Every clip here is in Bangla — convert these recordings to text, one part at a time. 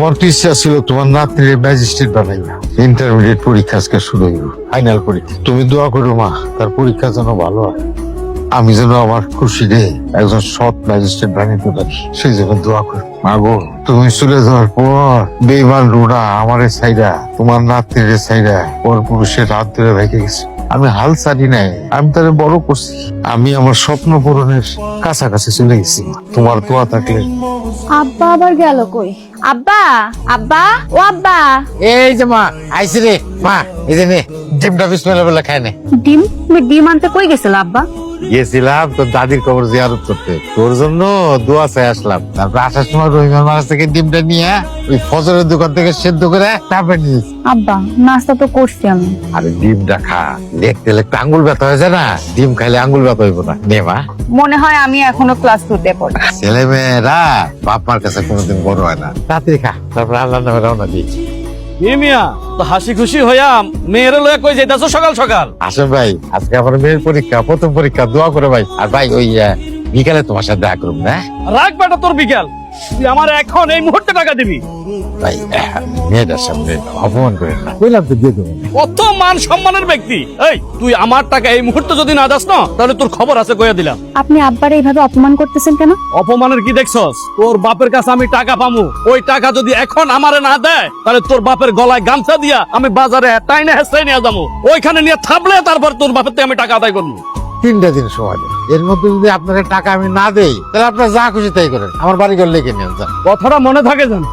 তোমার তো ইচ্ছা ছিল তোমার নাতনির ম্যাজিস্ট্রেট বানাইবা। ইন্টারমিডিয়েট পরীক্ষা আজকে শুরু হইব ফাইনাল পরীক্ষা। তুমি দোয়া করো মা তার পরীক্ষা যেন ভালো হয়। আমি যেন আমার খুশি রে একজন সৎ ম্যাজিস্ট্রেট বানাইতে পারি সেই জন্য দোয়া করো। মা গো তুমি চলে যাওয়ার পর বেইমান রুনা আমার সাইডা তোমার নাতনির সাইডা পর পুরুষের রাত ধরে ভেঙে গেছে। আমি হাল ছাড়ি নাই আমি তারে বড় করছি। আমি আমার স্বপ্ন পূরণের কাছাকাছি চলে গেছি তোমার দোয়া থাকলে আব্বা আবার গেল কই? আব্বা আব্বা ও আব্বা। এই যে মা আইসি রে। মা এই যে নে ডিমটা বিসমিল্লাহ বলে খায় নে। ডিম? তুমি ডিম আনতে কই গেছিল আব্বা? গিয়েছিলাম তোর দাদির কবর জিয়ারত করতে। তোর জন্য দোয়া চাই আসলাম। তারপর আসার সময় রহিমার মাছ থেকে ডিমটা নিয়ে ওই ফজরের দোকান থেকে সেদ্ধ করে তারপর নিয়েছি আব্বা নাস্তা তো করছি আমি। আরে ডিমটা খা। দেখতে দেখতে আঙ্গুল ব্যথা হয়ে যায় না? ডিম খাইলে আঙ্গুল ব্যথা হইব না। নে মা। মনে হয় আমি এখনও ক্লাস টুতে পড়ি। ছেলে মেয়েরা বাপ মার কাছে কোনোদিন বড় হয় না। তাড়াতাড়ি খা। তারপর আল্লাহ নামে রওনা দিই। এ মিয়া তো হাসি খুশি হইয়া মেয়ের লয়ে কই যাইতাছো সকাল সকাল? আসেন ভাই আজকে আমার মেয়ের পরীক্ষা প্রথম পরীক্ষা দোয়া করে ভাই। আর ভাই ওই বিকালে তোমার সাথে দেখা করুন না রাখ বেটা তোর বিকেল। তুই আমার এখন এই মুহূর্তে টাকা দিবি? ভাই আহ, মেয়েটার সামনে অপমান করেন না। কইলাম তো দিয়ে দেবো। কত মান সম্মানের ব্যক্তি? এই তুই আমার টাকা এই মুহূর্তে যদি না দাস না তাহলে তোর খবর আছে কইয়া দিলাম। আপনি আব্বার এইভাবে অপমান করতেছেন কেন? অপমানের কি দেখছস? তোর বাপের কাছে আমি টাকা পামু। ওই টাকা যদি এখন আমারে না দেয় তাহলে তোর বাপের গলায় গামছা দিয়া আমি বাজারে টাইনে হেসে নিয়ে যাব। ওইখানে নিয়ে থাপলে তারপর তোর বাপের থেকে আমি টাকা আদায় করব। তিনটা দিন সময় দেন। এর মধ্যে যদি আপনাকে টাকা আমি না দেই তাহলে আপনার যা খুশি তাই করেন। আমার বাড়ি ঘর লেগে নিয়ে যান। কথাটা মনে থাকে যেন।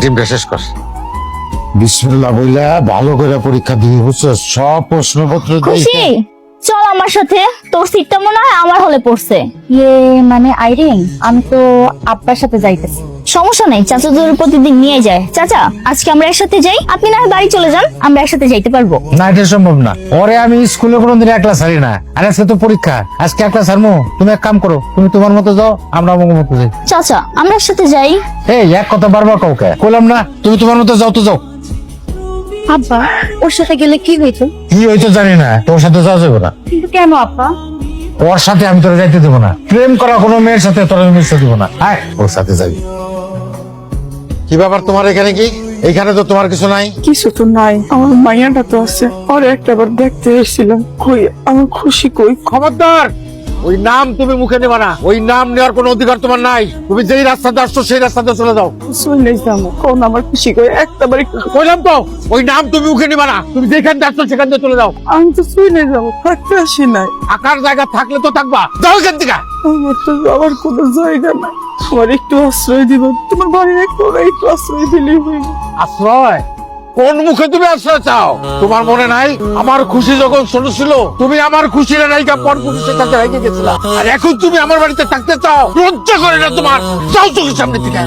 ডিমটা শেষ কর। বিসমিল্লাহ বইলা ভালো করে পরীক্ষা দিয়ে বুঝছ? সব প্রশ্নপত্র খুশি? চল আমার সাথে। তোর সিটটা মনে হয় আমার হলে পড়ছে। ইয়ে মানে আইরিন আমি তো আব্বার সাথে যাইতেছি। সমস্যা নেই চাচা তোর প্রতিদিন নিয়ে যায়। চাচা আজকে আমরা একসাথে যাই? আপনি না হয় বাড়ি চলে যান আমরা একসাথে যাইতে পারব। না এটা সম্ভব না। পরে আমি স্কুলে কোনোদিন একলা ছাড়ি না। আর আজকে তো পরীক্ষা। আজকে একলা ছাড়মু। তুমি এক কাম করো তুমি তোমার মতো যাও আমরা আমার মতো যাই। চাচা আমরা একসাথে যাই। এই এক কথা বারবার কাউকে কইলাম না তুমি তোমার মতো যাও তো যাও। আব্বা ওর সাথে গেলে কি হইতো? কি হইতো জানি না তোর সাথে যাওয়া যাবে না। কিন্তু কেন আব্বা? ওর সাথে আমি তোরা যাইতে দেবো না। প্রেম করা কোনো মেয়ের সাথে তোরা মিশতে দেবো না। আয় ওর সাথে যাবি। কি ব্যাপার তোমার এখানে কি? এইখানে তো তোমার কিছু নাই। কিছু তো নাই আমার মাইয়াটা তো আছে। আর একটা বার দেখতে এসেছিলাম কই আমার খুশি কই? খবরদার! ওই নাম তুমি মুখে নেবা না। ওই নাম নেওয়ার কোনো অধিকার তোমার নাই। তুমি যেই রাস্তাতে আসছো সেই রাস্তাতে চলে যাও। শুনলেই যাব। কোন আমার খুশি কই? একটা বার একটু কইলাম তো? ওই নাম তুমি মুখে নিবা না। তুমি যেখান থেকে আসছো সেখান থেকে চলে যাও। আমি তো শুনে যাব থাকতে আসি নাই। থাকার জায়গা থাকলে তো থাকবা। যাও এখান থেকে। আমার তো যাওয়ার কোনো জায়গা নাই। আমার একটু আশ্রয় দিব। তোমার বাড়ি একটু একটু আশ্রয় দিলেই আশ্রয়? কোন মুখে তুমি আশ্রয় চাও? তোমার মনে নাই? আমার খুশি যখন ছোট ছিল তুমি আমার খুশির নায়িকা পর পুরুষের কাছে রেখে গেছিলা। আর এখন তুমি আমার বাড়িতে থাকতে চাও, লজ্জা করে না তোমার? যাও চোখের সামনে থেকে।